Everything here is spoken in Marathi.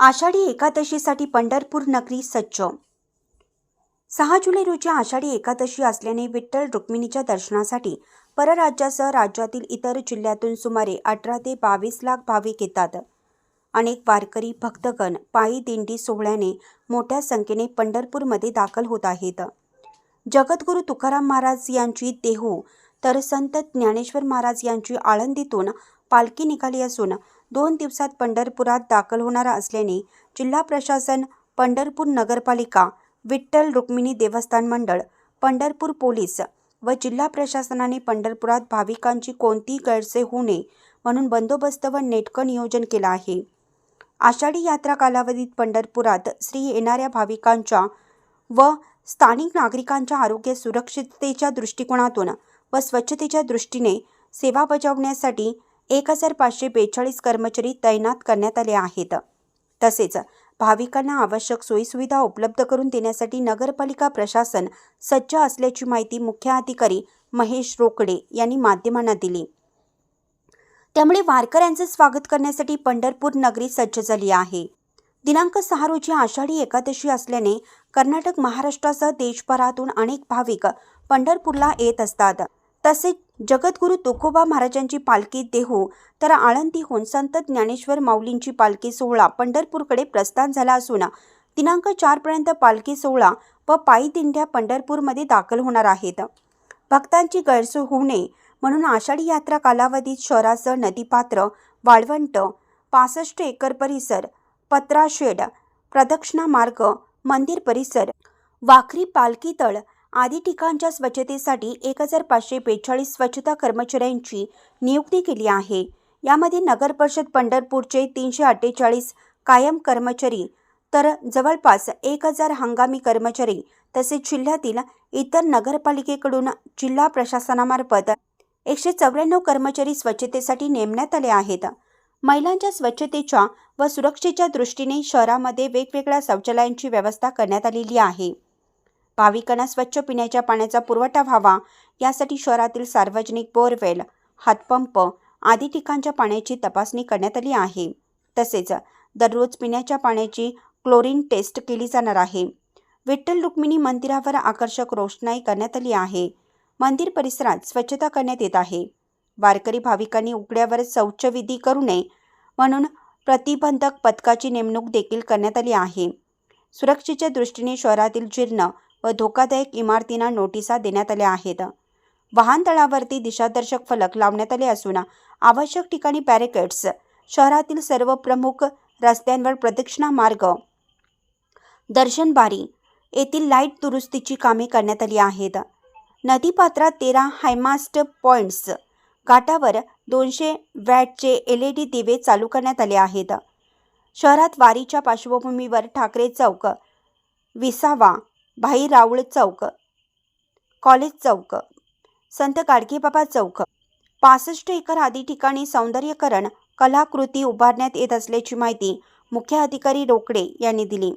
आषाढी एकादशीसाठी पंढरपूर नगरी सज्ज सहा जुलै रोजी आषाढी एकादशी असल्याने विठ्ठल रुक्मिणीच्या दर्शनासाठी परराज्यासह राज्यातील इतर जिल्ह्यातून सुमारे अठरा ते बावीस लाख भाविक येतात. अनेक वारकरी भक्तगण पायी दिंडी सोहळ्याने मोठ्या संख्येने पंढरपूरमध्ये दाखल होत आहेत. जगद्गुरू तुकाराम महाराज यांची देहू तर संत ज्ञानेश्वर महाराज यांची आळंदीतून पालखी निघाली असून दोन दिवसात पंढरपुरात दाखल होणार असल्याने जिल्हा प्रशासन पंढरपूर नगरपालिका विठ्ठल रुक्मिणी देवस्थान मंडळ पंढरपूर पोलीस व जिल्हा प्रशासनाने पंढरपुरात भाविकांची कोणतीही गैरसोय होऊ नये म्हणून बंदोबस्त व नेटकं नियोजन केलं आहे. आषाढी यात्रा कालावधीत पंढरपुरात श्री येणाऱ्या भाविकांच्या व स्थानिक नागरिकांच्या आरोग्य सुरक्षिततेच्या दृष्टिकोनातून व स्वच्छतेच्या दृष्टीने सेवा बजावण्यासाठी एक हजार पाचशे बेचाळीस कर्मचारी तैनात करण्यात आले आहेत. तसेच भाविकांना आवश्यक सोयीसुविधा उपलब्ध करून देण्यासाठी नगरपालिका प्रशासन सज्ज असल्याची माहिती मुख्याधिकारी महेश रोकडे यांनी माध्यमांना दिली. त्यामुळे वारकऱ्यांचे स्वागत करण्यासाठी पंढरपूर नगरी सज्ज झाली आहे. दिनांक सहा रोजी आषाढी एकादशी असल्याने कर्नाटक महाराष्ट्रासह देशभरातून अनेक भाविक पंढरपूरला येत असतात. तसेच जगद्गुरू तुकोबा महाराजांची पालखी देहू तर आळंदीहून संत ज्ञानेश्वर माऊलींची पालखी सोहळा पंढरपूरकडे प्रस्थान झाला असून दिनांक चारपर्यंत पालखी सोहळा व पायी दिंड्या पंढरपूरमध्ये दाखल होणार आहेत. भक्तांची गैरसोय होऊ नये म्हणून आषाढी यात्रा कालावधीत शहरासह नदीपात्र वाळवंट पासष्ट एकर परिसर पत्राशेड प्रदक्षिणा मार्ग मंदिर परिसर वाखरी पालखी तळ आदी ठिकाणच्या स्वच्छतेसाठी एक हजार पाचशे बेचाळीस स्वच्छता कर्मचाऱ्यांची नियुक्ती केली आहे. यामध्ये नगर परिषद पंढरपूरचे तीनशे अठ्ठेचाळीस कायम कर्मचारी तर जवळपास एक हजार हंगामी कर्मचारी तसेच जिल्ह्यातील इतर नगरपालिकेकडून जिल्हा प्रशासनामार्फत एकशे चौऱ्याण्णव कर्मचारी स्वच्छतेसाठी नेमण्यात आले आहेत. महिलांच्या स्वच्छतेच्या व सुरक्षेच्या दृष्टीने शहरामध्ये वेगवेगळ्या शौचालयांची व्यवस्था करण्यात आलेली आहे. भाविकांना स्वच्छ पिण्याच्या पाण्याचा पुरवठा व्हावा यासाठी शहरातील सार्वजनिक बोरवेल हातपंप आदी ठिकाणच्या पाण्याची तपासणी करण्यात आली आहे. तसेच दररोज पिण्याच्या पाण्याची क्लोरीन टेस्ट केली जाणार आहे. विठ्ठल रुक्मिणी मंदिरावर आकर्षक रोषणाई करण्यात आली आहे. मंदिर परिसरात स्वच्छता करण्यात येत आहे. वारकरी भाविकांनी उघड्यावर शौचविधी करू नये म्हणून प्रतिबंधक पथकाची नेमणूक देखील करण्यात आली आहे. सुरक्षेच्या दृष्टीने शहरातील जीर्ण व धोकादायक इमारतींना नोटिसा देण्यात आल्या आहेत. वाहनतळावरती दिशादर्शक फलक लावण्यात आले असून आवश्यक ठिकाणी बॅरिकेड्स शहरातील सर्व प्रमुख रस्त्यांवर प्रदक्षिणा मार्ग. दर्शनबारी येथील लाइट दुरुस्तीची कामे करण्यात आली आहेत. नदीपात्रात तेरा हायमास्ट पॉइंट्स घाटावर दोनशे वॅटचे एल ई डी दिवे चालू करण्यात आले आहेत. शहरात वारीच्या पार्श्वभूमीवर ठाकरे चौक विसावा भाई राऊळ चौक. कॉलेज चौक. संत गाडगेबाबा चौक. पासष्ट एकर आदी ठिकाणी सौंदर्यकरण कलाकृती उभारण्यात येत असल्याची माहिती मुख्य अधिकारी रोकडे यांनी दिली.